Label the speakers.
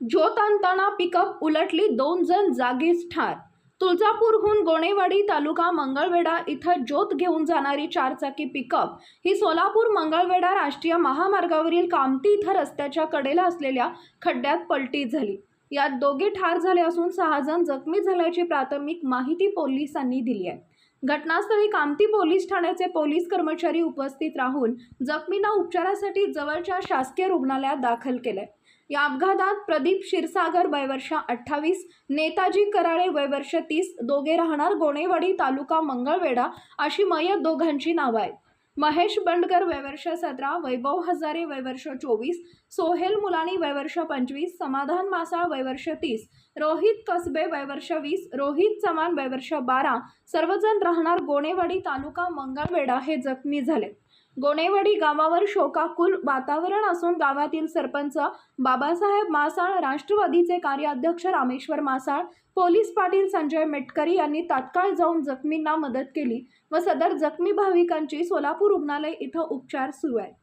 Speaker 1: ज्योत आणताना पिकअप उलटली दोन जण जागीच ठार. तुळजापूरहून गोणेवाडी तालुका मंगळवेढा इथं ज्योत घेऊन जाणारी चारचाकी पिकअप. ही सोलापूर मंगळवेढा राष्ट्रीय महामार्गावरील कामती इथं रस्त्याच्या कडेला असलेल्या खड्ड्यात पलटी झाली. यात दोघे ठार झाले असून सहा जण जखमी झाल्याची प्राथमिक माहिती पोलिसांनी दिली आहे. घटनास्थळी कामती पोलीस ठाण्याचे पोलीस कर्मचारी उपस्थित राहून जखमींना उपचारासाठी जवळच्या शासकीय रुग्णालयात दाखल केलंय. या अपघातात प्रदीप क्षीरसागर वयवर्ष अठ्ठावीस नेताजी कराळे वयवर्ष तीस दोघे राहणार गोणेवाडी तालुका मंगळवेढा अशी मयत दोघांची नावं आहेत. महेश बंडकर वयवर्ष सतरा वैभव हजारे वयवर्ष चोवीस सोहेल मुलानी वयवर्ष पंचवीस समाधान मासाळ वयवर्ष तीस रोहित कसबे वयवर्ष वीस रोहित चव्हाण वयवर्ष बारा सर्वजण राहणार गोणेवाडी तालुका मंगळवेढा हे जखमी झाले. गोणेवाडी गावावर शोकाकुल वातावरण असून गावातील सरपंच बाबासाहेब मासाळ राष्ट्रवादीचे कार्याध्यक्ष रामेश्वर मासाळ पोलीस पाटील संजय मेटकरी यांनी तात्काळ जाऊन जखमींना मदत केली व सदर जखमी भाविकांची सोलापूर रुग्णालय इथं उपचार सुरू आहेत.